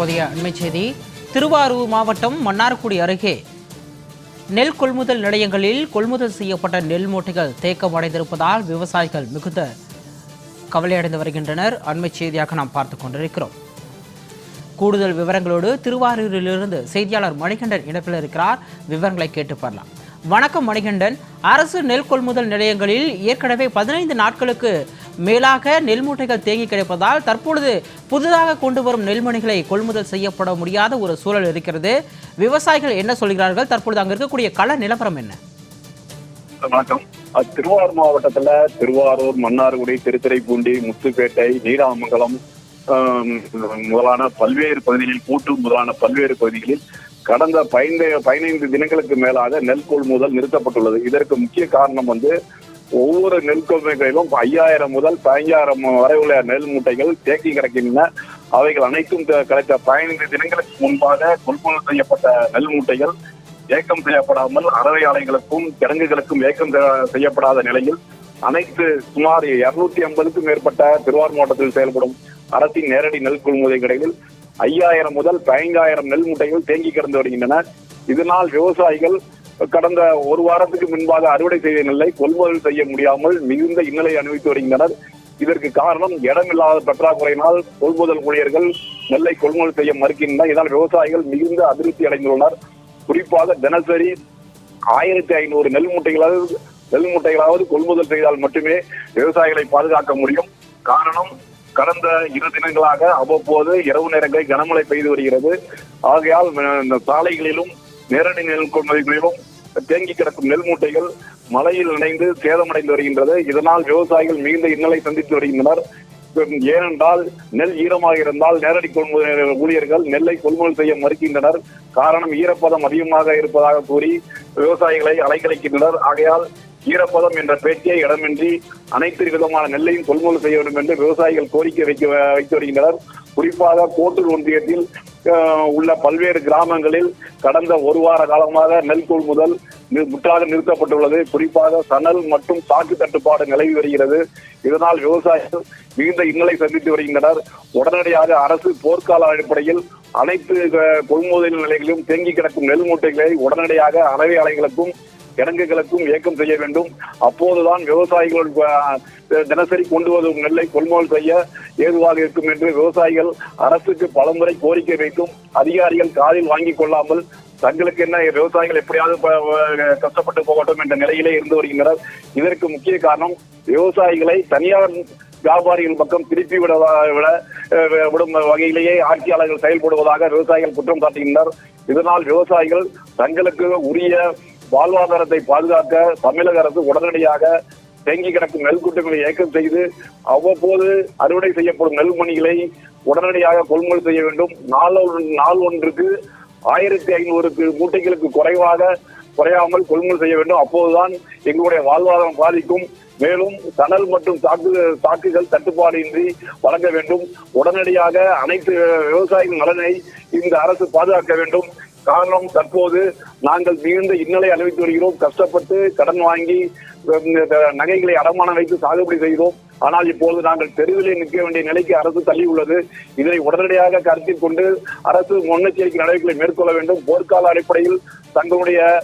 தற்போதைய அண்மை செய்தி. திருவாரூர் மாவட்டம் மன்னார்குடி அருகே நெல் கொள்முதல் நிலையங்களில் கொள்முதல் செய்யப்பட்ட நெல் மூட்டைகள் தேக்கம் அடைந்திருப்பதால் விவசாயிகள் மிகுந்த கவலையடைந்து வருகின்றனர். அண்மை செய்தியாக நாம் பார்த்து கொண்டிருக்கிறோம். கூடுதல் விவரங்களோடு திருவாரூரிலிருந்து செய்தியாளர் மணிகண்டன் இணைப்பில் இருக்கிறார். விவரங்களை கேட்டு பெறலாம் வணக்கம் மணிகண்டன். அரசு நெல் கொள்முதல் நிலையங்களில் ஏற்கனவே பதினைந்து நாட்களுக்கு மேலாக நெல் மூட்டைகள் தேங்கி கிடைப்பதால் தற்பொழுது புதிதாக கொண்டு வரும் நெல்மணிகளை கொள்முதல் செய்யப்பட முடியாத ஒரு சூழல் இருக்கிறது. விவசாயிகள் என்ன சொல்கிறார்கள்? தற்பொழுது அங்க இருக்கக்கூடிய கள நிலவரம் என்ன? வணக்கம். திருவாரூர் மாவட்டத்துல திருவாரூர் மன்னார்குடி திருத்துறைப்பூண்டி முத்துப்பேட்டை நீடாமங்கலம் முதலான பல்வேறு பகுதிகளில் கூட்டு முதலான பல்வேறு பகுதிகளில் கடந்த பதினைந்து பதினைந்து தினங்களுக்கு மேலாக நெல் கொள்முதல் நிறுத்தப்பட்டுள்ளது. இதற்கு முக்கிய காரணம் வந்து ஒவ்வொரு நெல் கொள்முதலிலும் ஐயாயிரம் முதல் பதினஞ்சாயிரம் வரை உள்ள நெல் மூட்டைகள் தேக்கி கிடக்கின்றன. அவைகள் அனைத்தும் த- கிடைத்த பதினைந்து தினங்களுக்கு முன்பாக கொள்முதல் செய்யப்பட்ட நெல் மூட்டைகள் ஏக்கம் செய்யப்படாமல் அறவை ஆலைகளுக்கும் கிடங்குகளுக்கும் ஏக்கம் செய்யப்படாத நிலையில் அனைத்து சுமார் இருநூத்தி ஐம்பதுக்கும் மேற்பட்ட திருவாரூர் மாவட்டத்தில் செயல்படும் அரசின் நேரடி நெல் கொள்முதல் கடைகளில் ஐயாயிரம் முதல் பதினைந்தாயிரம் நெல் மூட்டைகள் தேங்கி கிடந்து வருகின்றன. இதனால் விவசாயிகள் கடந்த ஒரு வாரத்துக்கு முன்பாக அறுவடை செய்த நெல்லை கொள்முதல் செய்ய முடியாமல் மிகுந்த இன்னலை அனுபவித்து வருகின்றனர். இதற்கு காரணம் இடமில்லாத பற்றாக்குறையினால் கொள்முதல் ஊழியர்கள் நெல்லை கொள்முதல் செய்ய மறுக்கின்றனர். இதனால் விவசாயிகள் மிகுந்த அதிருப்தி அடைந்துள்ளனர். குறிப்பாக தினசரி ஆயிரத்தி ஐநூறு நெல் மூட்டைகளாவது நெல் மூட்டைகளாவது கொள்முதல் செய்தால் மட்டுமே விவசாயிகளை பாதுகாக்க முடியும். காரணம் கடந்த இரு தினங்களாக அவ்வப்போது இரவு நேரங்களில் கனமழை பெய்து வருகிறது. ஆகையால் இந்த சாலைகளிலும் நேரடி நெல் கொள்முதல்களிலும் தேங்கி கிடக்கும் நெல் மூட்டைகள் மழையில் நினைந்து சேதமடைந்து வருகின்றது. இதனால் விவசாயிகள் மிகுந்த இன்னலை சந்தித்து வருகின்றனர். ஏனென்றால் நெல் ஈரமாக இருந்தால் நேரடி கொள்முதல் ஊழியர்கள் நெல்லை கொள்முதல் செய்ய மறுக்கின்றனர். காரணம் ஈரப்பதம் அதிகமாக இருப்பதாக கூறி விவசாயிகளை அலைக்கழிக்கின்றனர் ஆகையால் ஈரப்பதம் என்ற பேச்சே இடமின்றி அனைத்து விதமான நெல்லையும் கொள்முதல் செய்ய வேண்டும் என்று விவசாயிகள் கோரிக்கை வைக்க வைத்து வருகின்றனர். குறிப்பாக கோட்டூர் ஒன்றியத்தில் அஹ், உள்ள பல்வேறு கிராமங்களில் கடந்த ஒரு வார காலமாக நெல் கொள்முதல் முற்றாக நிறுத்தப்பட்டுள்ளது. குறிப்பாக சணல் மற்றும் சாக்கு தட்டுப்பாடு நிலவி வருகிறது. இதனால் விவசாயிகள் மிகுந்த இன்னலை சந்தித்து வருகின்றனர். உடனடியாக அரசு போர்க்கால அடிப்படையில் அனைத்து கொள்முதல் நிலைகளிலும் தேங்கி கிடக்கும் நெல் மூட்டைகளை உடனடியாக அறவை ஆலைகளுக்கும் கிடங்குகளுக்கும் இயக்கம் செய்ய வேண்டும். அப்போதுதான் விவசாயிகள் தினசரி கொண்டு வரும் நெல்லை கொள்முதல் செய்ய ஏதுவாக இருக்கும் என்று விவசாயிகள் அரசுக்கு பலமுறை கோரிக்கை வைக்கும் அதிகாரிகள் காதில் வாங்கிக் கொள்ளாமல் தங்களுக்கு என்ன விவசாயிகள் எப்படியாவது ப- கஷ்டப்பட்டு போகட்டும் என்ற நிலையிலே இருந்து வருகின்றனர். இதற்கு முக்கிய காரணம் விவசாயிகளை தனியார் வியாபாரிகள் பக்கம் திருப்பி விட விட விடும் வகையிலேயே ஆட்சியாளர்கள் செயல்படுவதாக விவசாயிகள் குற்றம் சாட்டுகின்றனர். இதனால் விவசாயிகள் தங்களுக்கு உரிய வாழ்வாதாரத்தை பாதுகாக்க தமிழக அரசு உடனடியாக தேங்கி கிடக்கும் நெல் குட்டுகளை இயக்கம் செய்து அவ்வப்போது அறுவடை செய்யப்படும் நெல் மணிகளை உடனடியாக கொள்முதல் செய்ய வேண்டும். நாள் ஒன்று- நாள் ஒன்றுக்கு ஆயிரத்தி ஐநூறுக்கு மூட்டைகளுக்கு குறைவாக குறையாமல் கொள்முதல் செய்ய வேண்டும். அப்போதுதான் எங்களுடைய வாழ்வாதாரம் பாதிக்கும். மேலும் சணல் மற்றும் சாக்கு சாக்குகள் தட்டுப்பாடின்றி வழங்க வேண்டும். உடனடியாக அனைத்து விவசாயிகள் நலனை இந்த அரசு பாதுகாக்க வேண்டும். காரணம் தற்போது நாங்கள் மிகுந்த இன்னலை அனுபவித்து வருகிறோம். கஷ்டப்பட்டு கடன் வாங்கி இந்த நகைகளை அடமானம் வைத்து சாகுபடி செய்கிறோம் ஆனால் இப்போது நாங்கள் தெருவிலே நிற்க வேண்டிய நிலைக்கு அரசு தள்ளி உள்ளது. இதனை உடனடியாக கருத்தில் கொண்டு அரசு முன்னெச்சரிக்கை நடவடிக்கைகளை மேற்கொள்ள வேண்டும். போர்க்கால அடிப்படையில் தங்களுடைய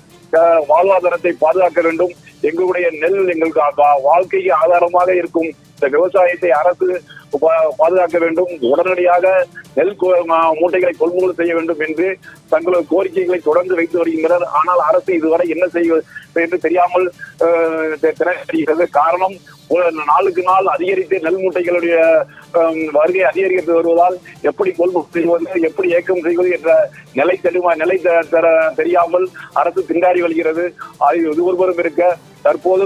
வாழ்வாதாரத்தை பாதுகாக்க வேண்டும். எங்களுடைய நெல் எங்களுக்கு வா- வாழ்க்கைக்கு ஆதாரமாக இருக்கும். இந்த விவசாயத்தை அரசு பாதுகாக்க வேண்டும். உடனடியாக நெல் மூட்டைகளை கொள்முதல் செய்ய வேண்டும் என்று தங்களது கோரிக்கைகளை தொடர்ந்து வைத்து வருகின்றனர். ஆனால் அரசு இதுவரை என்ன செய்வது என்று தெரியாமல் அஹ், திணறுகிறது. காரணம் நாளுக்கு நாள் அதிகரித்து நெல் மூட்டைகளுடைய வருகை அதிகரித்து வருவதால் எப்படி கொள்முதல் செய்வது எப்படி ஏக்கம் செய்வது என்ற நிலை தெளிவா நிலை தெரியாமல் அரசு திண்டாடி வருகிறது. அது இது ஒருவரும் இருக்க தற்போது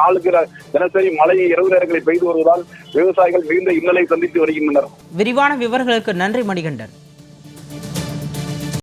நாளுக்கு தினசரி மழை இரவு நேரங்களில் பெய்து வருவதால் விவசாயிகள் மிகுந்த இன்னலை சந்தித்து வருகின்றனர். விரிவான விவரங்களுக்கு நன்றி மணிகண்டன்.